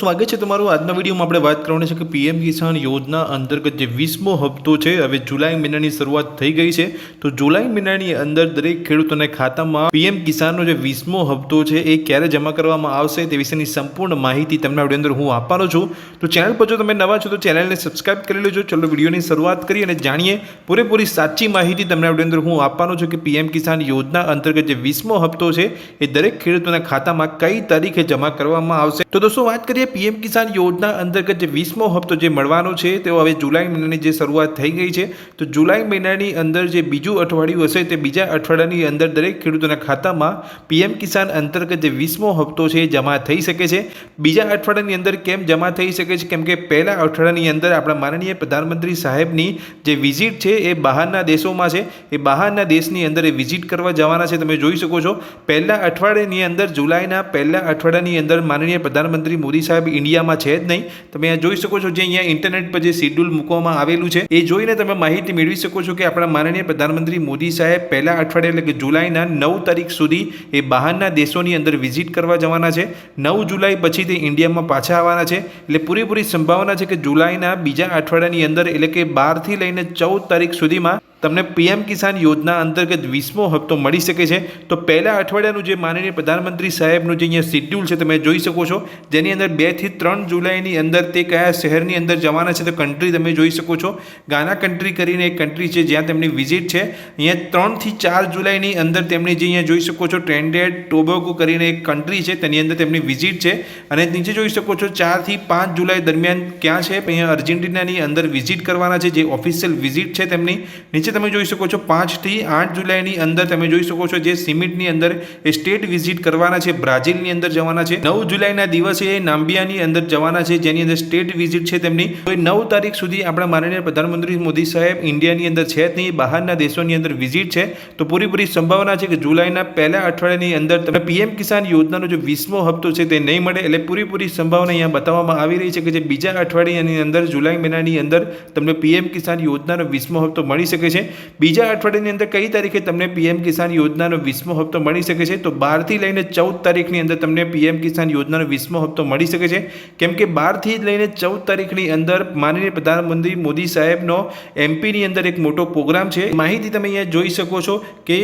સ્વાગત છે તમારું આજના વિડીયોમાં આપણે વાત કરવાની છે કે પીએમ કિસાન યોજના અંતર્ગત જે વીસમો હપ્તો છે, હવે જુલાઈ મહિનાની શરૂઆત થઈ ગઈ છે. તો જુલાઈ મહિનાની અંદર દરેક ખેડૂતોના ખાતામાં પીએમ કિસાનનો જે વીસમો હપ્તો છે, એ ક્યારે જમા કરવામાં આવશે તે વિશેની સંપૂર્ણ માહિતી તમને વીડિયો અંદર હું આપવાનો છું. તો ચેનલ પર જો તમે નવા છો તો ચેનલને સબસ્ક્રાઇબ કરી લેજો. ચલો વિડીયોની શરૂઆત કરી અને જાણીએ પૂરેપૂરી સાચી માહિતી તમને વીડિયો અંદર હું આપવાનો છું કે પીએમ કિસાન યોજના અંતર્ગત જે વીસમો હપ્તો છે, એ દરેક ખેડૂતોના ખાતામાં કઈ તારીખે જમા કરવામાં આવશે. તો દોસ્તો, વાત કરીએ પીએમ કિસાન યોજના અંતર્ગત જે વીસમો હપ્તો જે મળવાનો છે, તેઓ હવે જુલાઈ મહિનાની જે શરૂઆત થઈ ગઈ છે. તો જુલાઈ મહિનાની અંદર જે બીજું અઠવાડિયું હશે, તે બીજા અઠવાડિયાની અંદર દરેક ખેડૂતોના ખાતામાં પીએમ કિસાન અંતર્ગત જે વીસમો હપ્તો છે જમા થઈ શકે છે. બીજા અઠવાડિયાની અંદર કેમ જમા થઈ શકે છે? કેમ કે પહેલા અઠવાડિયાની અંદર આપણા માનનીય પ્રધાનમંત્રી સાહેબની જે વિઝિટ છે, એ બહારના દેશોમાં છે. એ બહારના દેશની અંદર એ વિઝિટ કરવા જવાના છે, તમે જોઈ શકો છો. પહેલા અઠવાડિયાની અંદર, જુલાઈના પહેલા અઠવાડિયાની અંદર માનનીય પ્રધાનમંત્રી મોદી સાહેબ ઇન્ડિયામાં છે જ નહીં. તમે અહીંયા જોઈ શકો છો જે અહીંયા ઇન્ટરનેટ પર જે શેડ્યુલ મૂકવામાં આવેલું છે, એ જોઈને તમે માહિતી મેળવી શકો છો કે આપણા માનનીય પ્રધાનમંત્રી મોદી સાહેબ પહેલા અઠવાડિયા એટલે કે જુલાઈના નવ તારીખ સુધી એ બહારના દેશોની અંદર વિઝિટ કરવા જવાના છે. નવ જુલાઈ પછી તે ઇન્ડિયામાં પાછા આવવાના છે. એટલે પૂરેપૂરી સંભાવના છે કે જુલાઈના બીજા અઠવાડિયાની અંદર એટલે કે બારથી લઈને ચૌદ તારીખ સુધીમાં તમને પીએમ કિસાન યોજના અંતર્ગત વીસમો હપ્તો મળી શકે છે. તો પહેલા અઠવાડિયાનું જે માનનીય પ્રધાનમંત્રી સાહેબનું જે અહીંયા શેડ્યુલ છે, તમે જોઈ શકો છો. જેની અંદર બેથી ત્રણ જુલાઈની અંદર તે કયા શહેરની અંદર જવાના છે તો કન્ટ્રી તમે જોઈ શકો છો. ગાના કન્ટ્રી કરીને એક કન્ટ્રી છે જ્યાં તેમની વિઝિટ છે. અહીંયા ત્રણથી ચાર જુલાઈની અંદર તેમની જે અહીંયા જોઈ શકો છો ટ્રેન્ડેડ ટોબેગો કરીને એક કન્ટ્રી છે, તેની અંદર તેમની વિઝિટ છે. અને નીચે જોઈ શકો છો, ચારથી પાંચ જુલાઈ દરમિયાન ક્યાં છે? અહીંયા અર્જેન્ટિનાની અંદર વિઝિટ કરવાના છે, જે ઓફિશિયલ વિઝિટ છે તેમની. નીચે તમે જોઈ શકો છો, પાંચથી આઠ જુલાઈની અંદર તમે જોઈ શકો છો, જે સિમિટની અંદર એ સ્ટેટ વિઝિટ કરવાના છે, બ્રાઝિલની અંદર જવાના છે. નવ જુલાઈના દિવસે એ નામ્બિયાની અંદર જવાના છે, જેની અંદર સ્ટેટ વિઝિટ છે તેમની. તો નવ તારીખ સુધી આપણા માનનીય પ્રધાનમંત્રી મોદી સાહેબ ઇન્ડિયાની અંદર છે જ નહીં, બહારના દેશોની અંદર વિઝિટ છે. તો પૂરેપૂરી સંભાવના છે કે જુલાઈના પહેલા અઠવાડિયાની અંદર તમને પીએમ કિસાન યોજનાનો જે વીસમો હપ્તો છે તે નહીં મળે, એટલે પૂરેપૂરી સંભાવના અહીંયા બતાવવામાં આવી રહી છે કે જે બીજા અઠવાડિયાની અંદર, જુલાઈ મહિનાની અંદર તમને પીએમ કિસાન યોજનાનો વીસમો હપ્તો મળી શકે છે. બીજા અઠવાડિયાની અંદર કઈ તારીખે તમને પીએમ કિસાન યોજનાનો વીસમો હપ્તો મળી શકે છે? તો બારથી લઈને ચૌદ તારીખની અંદર તમને પીએમ કિસાન યોજનાનો વીસમો હપ્તો મળી શકે છે. કેમ કે બારથી લઈને ચૌદ તારીખની અંદર માનનીય પ્રધાનમંત્રી મોદી સાહેબનો એમપીની અંદર એક મોટો પ્રોગ્રામ છે. માહિતી તમે અહીંયા જોઈ શકો છો કે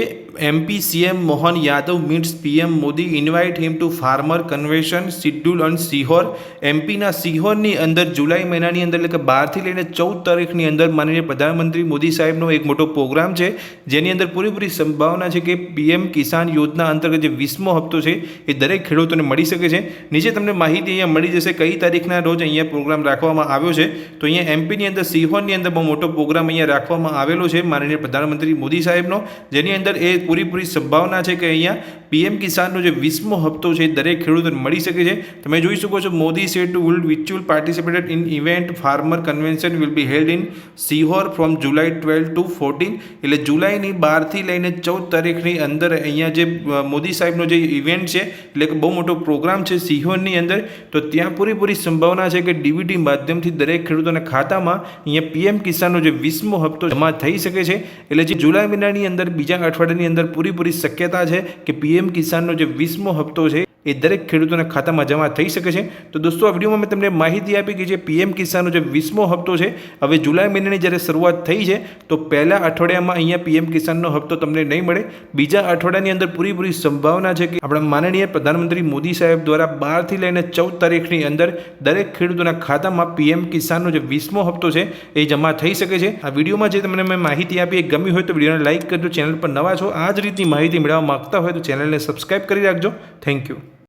MP CM Mohan Yadav meets PM Modi invite him to farmer convention schedule on Sehore. એમપીના સિહોરની અંદર જુલાઈ મહિનાની અંદર એટલે કે બારથી લઈને ચૌદ તારીખની અંદર માનનીય પ્રધાનમંત્રી મોદી સાહેબનો એક મોટો પ્રોગ્રામ છે. જેની અંદર પૂરેપૂરી સંભાવના છે કે પીએમ કિસાન યોજના અંતર્ગત જે વીસમો હપ્તો છે એ દરેક ખેડૂતોને મળી શકે છે. નીચે તમને માહિતી અહીંયા મળી જશે. કઈ તારીખના રોજ અહીંયા પ્રોગ્રામ રાખવામાં આવ્યો છે? તો અહીંયા એમપીની અંદર સિહોરની અંદર બહુ મોટો પ્રોગ્રામ અહીંયા રાખવામાં આવેલો છે માનનીય પ્રધાનમંત્રી મોદી સાહેબનો. જેની અંદર એ પૂરીપૂરી સંભાવના છે કે અહીંયા પીએમ કિસાનનો જે વીસમો હપ્તો છે દરેક ખેડૂતોને મળી શકે છે. તમે જોઈ શકો છો Modi set will which will participated in event farmer convention will be held in Sehore from July twelve to fourteen. એટલે જુલાઈની બારથી લઈને ચૌદ તારીખની અંદર અહીંયા જે મોદી સાહેબનો જે ઇવેન્ટ છે, એટલે કે બહુ મોટો પ્રોગ્રામ છે સિહોરની અંદર તો ત્યાં પૂરેપૂરી સંભાવના છે કે ડીબીટી માધ્યમથી દરેક ખેડૂતોના ખાતામાં અહીંયા પીએમ કિસાનનો જે વીસમો હપ્તો જમા થઈ શકે છે. એટલે જે જુલાઈ મહિનાની અંદર, બીજા અઠવાડિયાની અંદર પૂરેપૂરી શક્યતા છે કે પીએમ કિસાનનો જે વીસમો હપ્તો છે એ દરેક ખેડૂતોના ખાતામાં જમા થઈ શકે છે. તો દોસ્તો, આ વિડીયોમાં મેં તમને માહિતી આપી કે જે પીએમ કિસાનનો જે વીસમો હપ્તો છે, હવે જુલાઈ મહિનાની જ્યારે શરૂઆત થઈ છે, તો પહેલા અઠવાડિયામાં અહીંયા પીએમ કિસાનનો હપ્તો તમને નહીં મળે. બીજા અઠવાડિયાની અંદર પૂરેપૂરી સંભાવના છે કે આપણા માનનીય પ્રધાનમંત્રી મોદી સાહેબ દ્વારા બારથી લઈને ચૌદ તારીખની અંદર દરેક ખેડૂતોના ખાતામાં પીએમ કિસાનનો જે વીસમો હપ્તો છે, એ જમા થઈ શકે છે. આ વિડીયોમાં જે તમને મેં માહિતી આપી, એ ગમી હોય તો વિડીયોને લાઇક કરજો, ચેનલ પર નવા છો, આ જ રીતની માહિતી મેળવવા માગતા હોય તો ચેનલને સબસ્ક્રાઇબ કરી રાખજો. Thank you.